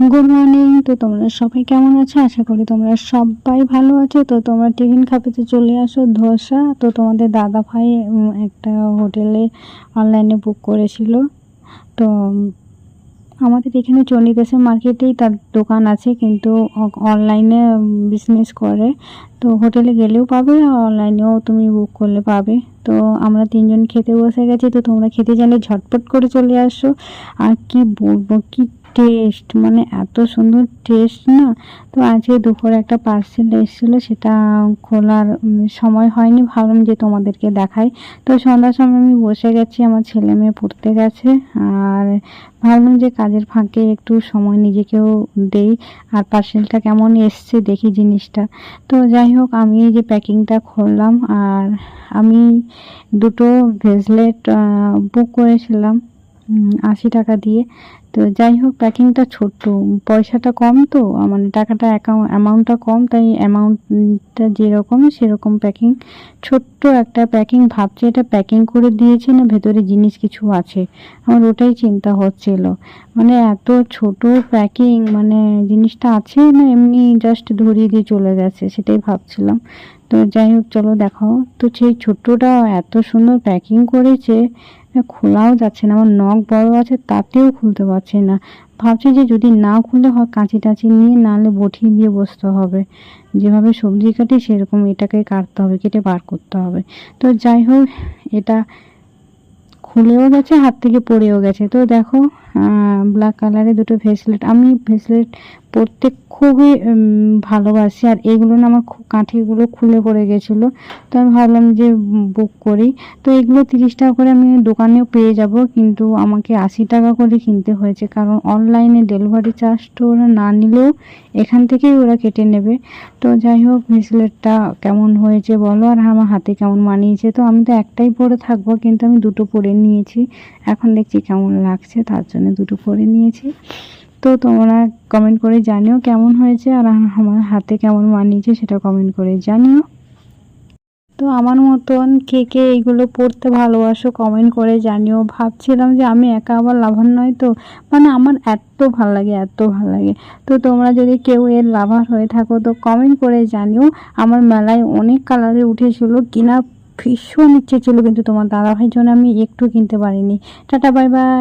Good morning তো তোমরা সবাই কেমন আছো? আশা করি তোমরা সবাই ভালো আছো। তো তোমরা টিফিন খাপিতে চলে আসো, ধোসা। তো তোমাদের দাদা ভাই একটা হোটেলে অনলাইনে বুক করেছিল। তো আমাদের এখানে চণ্ডীদাসের মার্কেটেই তার দোকান আছে, কিন্তু অনলাইনে বিজনেস করে। তো হোটেলে গেলেও পাবে, আর অনলাইনেও তুমি বুক করলে পাবে। তো আমরা তিনজন খেতে বসে গেছি, তো তোমরা খেতে জানলে ঝটপট করে চলে আসো। আর কি বলব, কি টেস্ট মানে এত সুন্দর টেস্ট না? তো আজকে দুপুরে একটা পার্সেল এসেছিল, সেটা খোলার সময় হয়নি, ভাবলাম যে তোমাদেরকে দেখাই। তো সন্ধ্যার সময় আমি বসে গেছি, আমার ছেলে মেয়ে পড়তে গেছে, আর ভাবলাম যে কাজের ফাঁকে একটু সময় নিজেকেও দেই, আর পার্সেলটা কেমন এসছে দেখি জিনিসটা। তো যাই হোক, আমি এই যে প্যাকিংটা খুললাম, আর আমি দুটো ভেজলেট বুক করেছিলাম। আশি টাকা দিয়ে। তো যাই হোক প্যাকিংটা ছোট্ট। পয়সাটা কম তো মানে টাকাটা অ্যাকাউন্ট অ্যামাউন্টটা কম, তাই অ্যামাউন্টটা যেরকম, সেরকম প্যাকিং ছোট্ট একটা প্যাকিং ভাবছি এটা প্যাকিং করে দিয়েছে না, ভেতরে জিনিস কিছু আছে। আমার ওটাই চিন্তা হচ্ছিল। মানে এত ছোট প্যাকিং মানে জিনিসটা আছে না, এমনি জাস্ট ধরিয়ে দিয়ে চলে গেছে, সেটাই ভাবছিলাম। তো যাই হোক, চলো দেখাও। তো সেই ছোট্টটা এত সুন্দর প্যাকিং করেছে, খোলাও যাচ্ছে না, আমার নখ বড় আছে, তাতেও খুলতে পারছি না। ভাবছি যে যদি না খুলে হয়, কাঁচি টাঁচি নিয়ে, নাহলে বটি দিয়ে বসতে হবে। যেভাবে সবজি কাটি, সেরকম এটাকে কাটতে হবে, কেটে বার করতে হবে। তো যাই হোক, এটা খুলেও গেছে, হাত থেকে পড়েও গেছে। তো দেখো ব্ল্যাক কালারের দুটো ভেসলেট আমি ভেসলেট পরতে খুবই ভালোবাসি। আর এগুলো না আমার খুব কাঠিগুলো খুলে পড়ে গেছিল। তো আমি ভাবলাম যে বুক করি। তো এগুলো তিরিশ টাকা করে আমি দোকানেও পেয়ে যাব। কিন্তু আমাকে আশি টাকা করে কিনতে হয়েছে। কারণ অনলাইনে ডেলিভারি চার্জটা ওরা না নিলেও এখান থেকেই ওরা কেটে নেবে। তো যাই হোক ভেসলেটটা কেমন হয়েছে বলো? আর আমার হাতে কেমন মানিয়েছে? তো আমি তো একটাই পরে থাকব, কিন্তু আমি দুটো পরে নিয়েছি। এখন দেখছি কেমন লাগছে, তার জন্য দুটো পরে নিয়েছি। তো তোমরা কমেন্ট করে জানিও কেমন হয়েছে আর আমার হাতে কেমন মানিয়েছে সেটা কমেন্ট করে জানিও। তো আমার মতন কে কে এইগুলো পড়তে ভালোবাসো কমেন্ট করে জানিও। ভাবছিলাম যে আমি একা আবার লাভার নয় তো মানে আমার এত ভালো লাগে, এত ভালো লাগে। তো তোমরা যদি কেউ এর লাভার হয়ে থাকো তো কমেন্ট করে জানিও। আমার মেলায় অনেক কালারে উঠেছিল কিনা ভীষণ ইচ্ছে ছিল, কিন্তু তোমার দাদাভাইয়ের জন্য আমি একটু কিনতে পারিনি। Tata bye bye